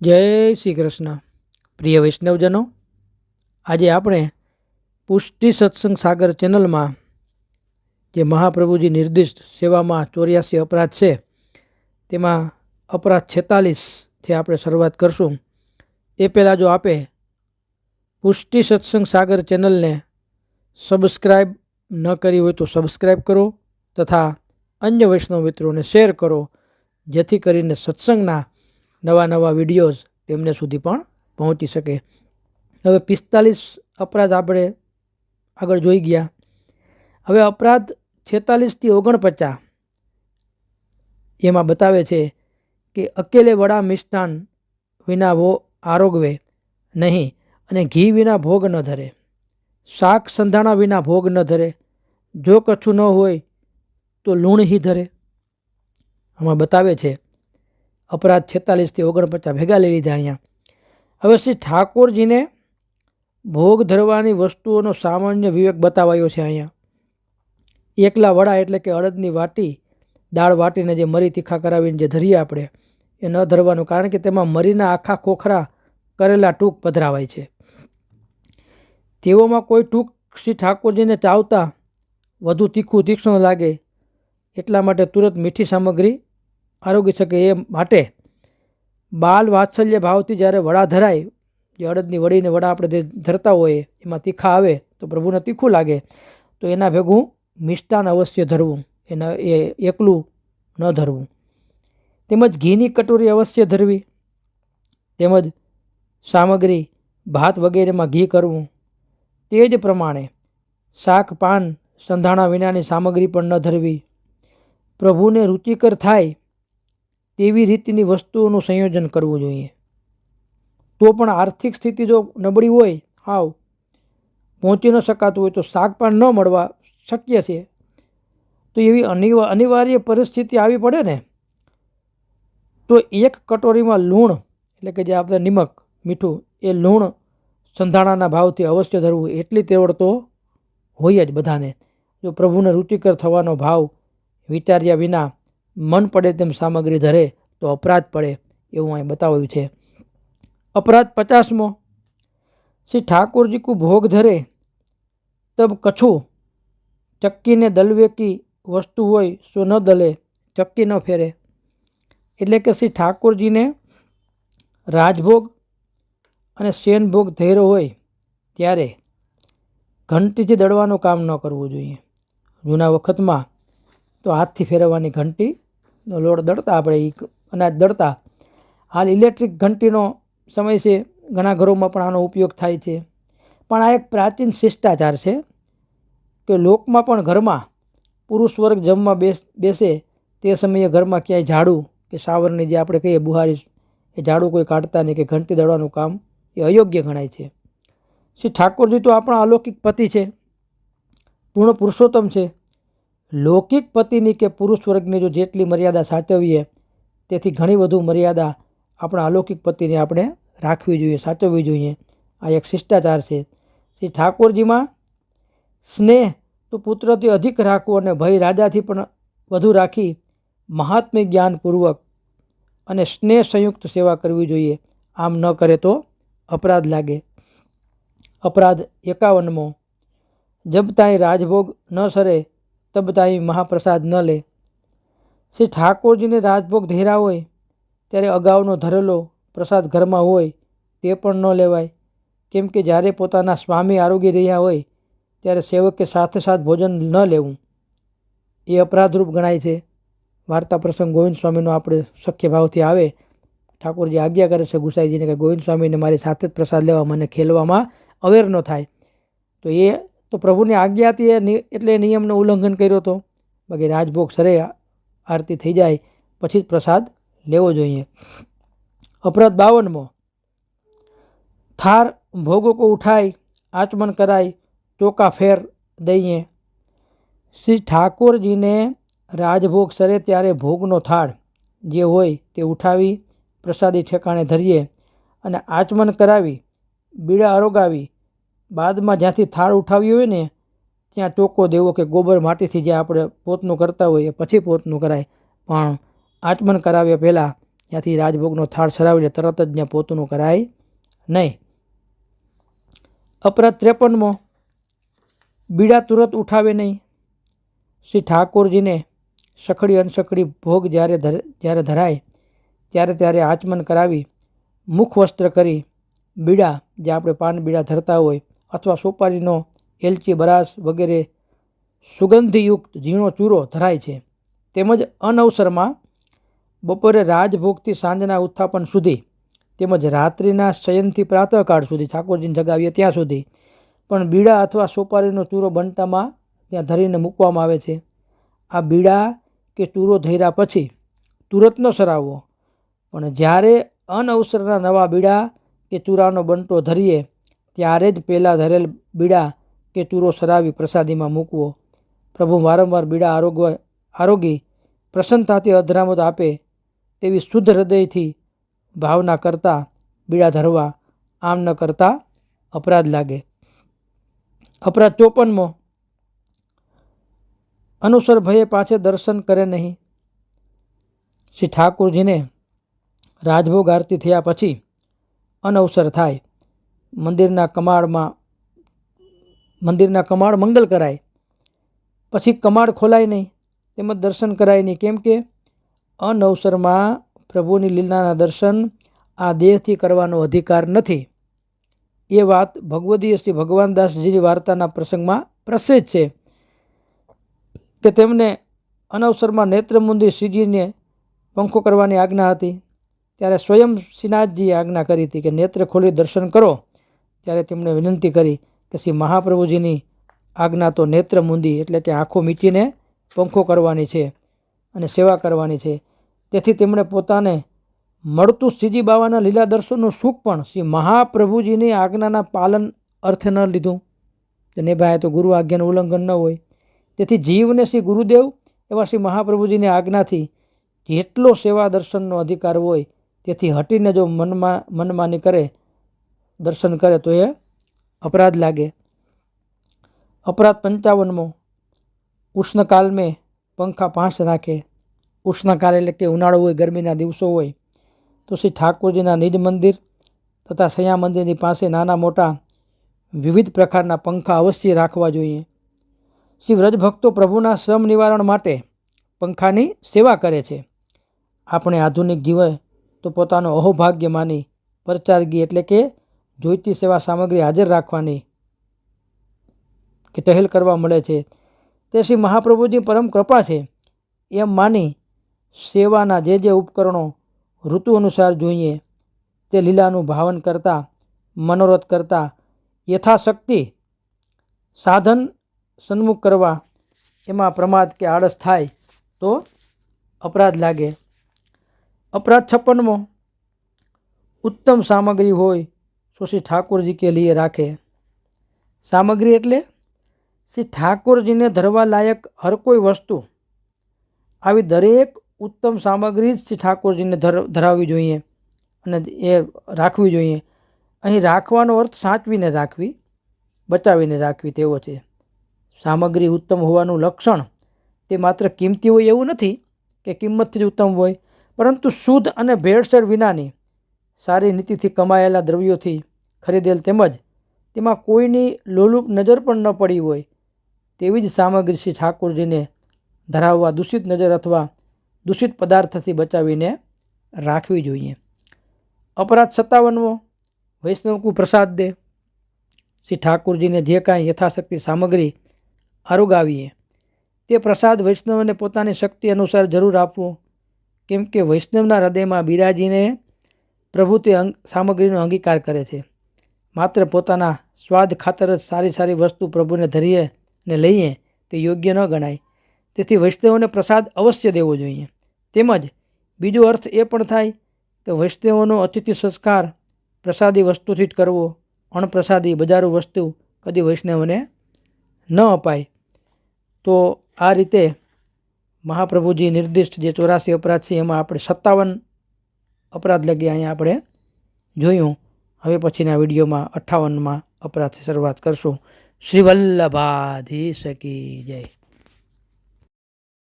જય શ્રી કૃષ્ણ. પ્રિય વૈષ્ણવજનો, આજે આપણે પુષ્ટિ સત્સંગ સાગર ચેનલમાં જે મહાપ્રભુજી નિર્દિષ્ટ સેવામાં ચોર્યાસી અપરાધ છે, તેમાં અપરાધ છેતાલીસથી આપણે શરૂઆત કરશું. એ પહેલાં જો આપે પુષ્ટિ સત્સંગ સાગર ચેનલને સબસ્ક્રાઈબ ન કરી હોય તો સબસ્ક્રાઈબ કરો તથા અન્ય વૈષ્ણવ મિત્રોને શેર કરો, જેથી કરીને સત્સંગના નવા નવા વિડીયોઝ તેમને સુધી પણ પહોંચી શકે. હવે પિસ્તાલીસ અપરાધ આપણે આગળ જોઈ ગયા. હવે અપરાધ છેતાલીસથી ઓગણપચાસ. એમાં બતાવે છે કે અકેલે વડા મિષ્ટાન વિના વો આરોગવે નહીં અને ઘી વિના ભોગ ન ધરે. શાક સંધાણા વિના ભોગ ન ધરે. જો કછું ન હોય તો લૂણ હી ધરે. આમાં બતાવે છે અપરાધ છેતાલીસથી ઓગણપચાસ ભેગા લઈ લીધા અહીંયા. હવે શ્રી ઠાકોરજીને ભોગ ધરવાની વસ્તુઓનો સામાન્ય વિવેક બતાવાયો છે અહીંયા. એકલા વડા એટલે કે અડદની વાટી, દાળ વાટીને જે મરી તીખા કરાવીને જે ધરીએ આપણે, એ ન ધરવાનું કારણ કે તેમાં મરીના આખા ખોખરા કરેલા ટૂંક પધરાવાય છે. તેઓમાં કોઈ ટૂંક શ્રી ઠાકોરજીને ચાવતા વધુ તીખું તીક્ષ્ણ લાગે એટલા માટે તુરંત મીઠી સામગ્રી આરોગી શકે એ માટે બાલ વાત્સલ્ય ભાવથી જ્યારે વડા ધરાય, જે અડદની વડીને વડા આપણે જે ધરતા હોઈએ એમાં તીખા આવે, તો પ્રભુને તીખું લાગે, તો એના ભેગું મિષ્ટાન અવશ્ય ધરવું. એના એ એકલું ન ધરવું. તેમજ ઘીની કટોરી અવશ્ય ધરવી. તેમજ સામગ્રી, ભાત વગેરેમાં ઘી કરવું. તે જ પ્રમાણે શાક, પાન, સંધાણા વિનાની સામગ્રી પણ ન ધરવી. પ્રભુને રુચિકર થાય તેવી રીતની વસ્તુઓનું સંયોજન કરવું જોઈએ. તો પણ આર્થિક સ્થિતિ જો નબળી હોય, હાવ, પહોંચી ન શકાતું હોય તો શાક પણ ન મળવા શક્ય છે. તો એવી અનિવા, અનિવાર્ય પરિસ્થિતિ આવી પડે ને, તો એક કટોરીમાં લૂણ, એટલે કે જે આપણે નિમક, મીઠું, એ લૂણ સંધાણાના ભાવથી અવશ્ય ધરવું, એટલી તેવડ તો હોય જ બધાને. જો પ્રભુને રુચિકર થવાનો ભાવ વિચાર્યા વિના મન પડે તેમ સામગ્રી ધરે તો અપરાધ પડે એવું અહીં બતાવ્યું છે. અપરાધ પચાસમો, શ્રી ઠાકોરજી કું ભોગ ધરે તબ કછું ચક્કીને દલવેકી વસ્તુ હોય સો ન દલે, ચક્કી ન ફેરે. એટલે કે શ્રી ઠાકોરજીને રાજભોગ અને શેનભોગ ધૈર્ય હોય ત્યારે ઘંટીથી દળવાનું કામ ન કરવું જોઈએ. જૂના વખતમાં તો હાથથી ફેરવવાની ઘંટી લોડ દળતા આપણે એ અનાજ દળતા. હાલ ઇલેક્ટ્રિક ઘંટીનો સમય છે, ઘણા ઘરોમાં પણ આનો ઉપયોગ થાય છે. પણ આ એક પ્રાચીન શિષ્ટાચાર છે કે લોકમાં પણ ઘરમાં પુરુષ વર્ગ જમવા બેસ, બેસે તે સમયે ઘરમાં ક્યાંય ઝાડુ કે સાવરની જે આપણે કહીએ બુહારી એ ઝાડુ કોઈ કાઢતા નહીં કે ઘંટી દળવાનું કામ એ અયોગ્ય ગણાય છે. શ્રી ઠાકોરજી તો આપણા અલૌકિક પતિ છે. પૂર્ણ પુરુષોત્તમ છે. લૌકિક પતિની કે પુરુષ વર્ગની જો જેટલી મર્યાદા સાચવીએ, તેથી ઘણી વધુ મર્યાદા આપણા અલૌકિક પતિને આપણે રાખવી જોઈએ, સાચવવી જોઈએ. આ એક શિષ્ટાચાર છે. શ્રી ઠાકોરજીમાં સ્નેહ તો પુત્રથી અધિક રાખવું અને ભય રાજાથી પણ વધુ રાખી મહાત્મ્ય જ્ઞાનપૂર્વક અને સ્નેહ સંયુક્ત સેવા કરવી જોઈએ. આમ ન કરે તો અપરાધ લાગે. અપરાધ એકાવનમો. જબ તાંય રાજભોગ ન સરે તબ તાઈ મહાપ્રસાદ ન લે. શ્રી ઠાકોરજીને રાજભોગ ધેરા હોય, ત્યારે અગાઉનો ધરેલો પ્રસાદ ઘરમાં હોય, તે પણ ન લેવાય. કેમ કે જ્યારે પોતાના સ્વામી આરોગી રહ્યા હોય, ત્યારે સેવકે સાથે સાથ ભોજન ન લેવું. એ અપરાધરૂપ ગણાય છે. વાર્તા પ્રસંગ ગોવિંદ સ્વામીનો આપણે શક્ય ભાવથી આવે. ઠાકોરજી આજ્ઞા કરે છે ગુસાઈજીને કે ગોવિંદ સ્વામીને મારી સાથે જ પ્રસાદ લેવા, મને ખેલવામાં અવેર ન થાય. તો એ તો પ્રભુની આજ્ઞા હતી એટલે નિયમનું ઉલ્લંઘન કર્યો હતો બાકી રાજભોગ સરે આરતી થઈ જાય, પછી જ પ્રસાદ લેવો જોઈએ. અપરાધ બાવનમો. થાર ભોગો કો ઉઠાય, આચમન કરાય, ચોકા ફેર દઈએ. શ્રી ઠાકોરજીને રાજભોગ સરે ત્યારે ભોગનો થાળ જે હોય તે ઉઠાવી, પ્રસાદી ઠેકાણે ધરીએ અને આચમન કરાવી, બીડા આરોગાવી બાદમાં જ્યાંથી થાળ ઉઠાવી હોય ને, ત્યાં ચોકો દેવો કે ગોબર માટીથી જે આપણે પોતનું કરતા હોઈએ, પછી પોતનું કરાય. પણ આચમન કરાવ્યા પહેલાં ત્યાંથી રાજભોગનો થાળ સરાવીને તરત જ ત્યાં પોતનું કરાય નહીં. અપરાધ ત્રેપનમો બીડા તુરત ઉઠાવે નહીં. શ્રી ઠાકોરજીને સખડી અનસખડી ભોગ જ્યારે જ્યારે ધરાય, ત્યારે ત્યારે આચમન કરાવી મુખ વસ્ત્ર કરી બીડા, જે આપણે પાન બીડા ધરતા હોય અથવા સોપારીનો એલચી, બરાસ વગેરે સુગંધિયુક્ત ઝીણો ચૂરો ધરાય છે. તેમજ અનવસરમાં બપોરે રાજભોગથી સાંજના ઉત્થાપન સુધી તેમજ રાત્રિના શયનથી પ્રાતઃકાળ સુધી ઠાકોરજીને જગાવીએ ત્યાં સુધી પણ બીડા અથવા સોપારીનો ચૂરો બનતામાં ત્યાં ધરીને મૂકવામાં આવે છે. આ બીડા કે ચૂરો ધર્યા પછી તુરત ન સરાવવો પણ જ્યારે અનવસરના નવા બીડા કે ચૂરાનો બંટો ધરીએ ત્યારે જ પહેલાં ધરેલ બીડા કે ચૂરો સરાવી પ્રસાદીમાં મૂકવો. પ્રભુ વારંવાર બીડા આરોગ્ય, આરોગી, પ્રસન્નતાથી અધરામત આપે તેવી શુદ્ધ હૃદયથી ભાવના કરતા બીડા ધરવા આમ ન કરતા અપરાધ લાગે. અપરાધ ચોપનમો અનુસર ભયે પાછે દર્શન કરે નહીં. શ્રી ઠાકોરજીને રાજભોગ આરતી થયા પછી અનવસર થાય. મંદિરના કમાડમાં, મંદિરના કમાડ મંગલ કરાય. પછી કમાડ ખોલાય નહીં, તેમજ દર્શન કરાય નહીં. કેમ કે અનવસરમાં પ્રભુની લીલાના દર્શન આ દેહથી કરવાનો અધિકાર નથી. એ વાત ભગવદીય શ્રી ભગવાનદાસજીની વાર્તાના પ્રસંગમાં પ્રસિદ્ધ છે કે તેમને અનવસરમાં નેત્રમુંદી શ્રીજીને પંખો કરવાની આજ્ઞા હતી. ત્યારે સ્વયં શ્રીનાથજીએ આજ્ઞા કરી હતી કે નેત્ર ખોલી દર્શન કરો. ત્યારે તેમણે વિનંતી કરી કે શ્રી મહાપ્રભુજીની આજ્ઞા તો નેત્ર મૂંદી એટલે કે આંખો મીચીને પંખો કરવાની છે અને સેવા કરવાની છે. તેથી તેમણે પોતાને મળતું શ્રીજી બાવાના લીલા દર્શનનું સુખ પણ શ્રી મહાપ્રભુજીની આજ્ઞાના પાલન અર્થે ન લીધું. તેને ભાઈ તો ગુરુ આજ્ઞાનું ઉલ્લંઘન ન હોય. તેથી જીવને શ્રી ગુરુદેવ એવા શ્રી મહાપ્રભુજીની આજ્ઞાથી જેટલો સેવા દર્શનનો અધિકાર હોય, તેથી હટીને જો મનમાં મનમાની કરે દર્શન કરે તો એ અપરાધ લાગે. અપરાધ પંચાવનમો. ઉષ્ણકાલ મેં પંખા પાંચ રાખે. ઉષ્ણકાલ એટલે કે ઉનાળો હોય, ગરમીના દિવસો હોય, તો શ્રી ઠાકોરજીના નિજ મંદિર તથા સયા મંદિરની પાસે નાના મોટા વિવિધ પ્રકારના પંખા અવશ્ય રાખવા જોઈએ. શ્રી વ્રજભક્તો પ્રભુના શ્રમ નિવારણ માટે પંખાની સેવા કરે છે. આપણે આધુનિક જીવન તો પોતાનો અહોભાગ્ય માની પરચારગી એટલે કે જોઈતી સેવા સામગ્રી હાજર રાખવાની કે ટહેલ કરવા મળે છે. તે શ્રી મહાપ્રભુજી પરમ કૃપા છે. એમ માની સેવાના જે જે ઉપકરણો ઋતુ અનુસાર જોઈએ, તે લીલાનું ભાવન કરતા, મનોરથ કરતા, યથાશક્તિ, સાધન સન્મુખ કરવા એમાં પ્રમાદ કે આળસ થાય તો અપરાધ લાગે. અપરાધ છપ્પનમો, ઉત્તમ સામગ્રી હોય શ્રી ઠાકોરજી કે લીએ રાખે? સામગ્રી એટલે? શ્રી ઠાકોરજીને ધરવા લાયક હર કોઈ વસ્તુ. આવી દરેક ઉત્તમ સામગ્રી જ શ્રી ઠાકોરજીને ધર, ધરાવવી જોઈએ અને એ રાખવી જોઈએ. અહીં રાખવાનો અર્થ સાચવીને રાખવી, બચાવીને રાખવી તેવો છે. સામગ્રી ઉત્તમ હોવાનું લક્ષણ તે માત્ર કિંમતી હોય એવું નથી કે કિંમતથી જ ઉત્તમ હોય, પરંતુ શુદ્ધ અને ભેળસેળ વિનાની સારી નીતિથી કમાયેલા દ્રવ્યોથી ખરીદેલ તેમજ તેમાં કોઈની લોલુપ નજર પણ ન પડી હોય તેવી જ સામગ્રી શ્રી ઠાકોરજીને ધરાવવા દૂષિત નજર અથવા દૂષિત પદાર્થથી બચાવીને રાખવી જોઈએ. અપરાધ સત્તાવનમો વૈષ્ણવકુ પ્રસાદ દે. શ્રી ઠાકોરજીને જે કાંઈ યથાશક્તિ સામગ્રી આરોગાવીએ તે પ્રસાદ વૈષ્ણવને પોતાની શક્તિ અનુસાર જરૂર આપવો. કેમ કે વૈષ્ણવના હૃદયમાં બિરાજીને પ્રભુ તે સામગ્રીનો અંગીકાર કરે છે. માત્ર પોતાના સ્વાદ ખાતર જ સારી સારી વસ્તુ પ્રભુને ધરીએ ને લઈએ તે યોગ્ય ન ગણાય. તેથી વૈષ્ણવોને પ્રસાદ અવશ્ય દેવો જોઈએ. તેમજ બીજો અર્થ એ પણ થાય કે વૈષ્ણવોનો અતિથિ સંસ્કાર પ્રસાદી વસ્તુથી જ કરવો, અણપ્રસાદી બજારું વસ્તુ કદી વૈષ્ણવને ન અપાય. તો આ રીતે મહાપ્રભુજી નિર્દિષ્ટ જે ચોરાસી અપરાધ છે, એમાં આપણે સત્તાવન અપરાધ લગી અહીંયા આપણે જોયું. હવે પછીના વિડીયોમાં અઠ્ઠાવનમાં અપરાધથી શરૂઆત કરશું. શ્રી શકી જય.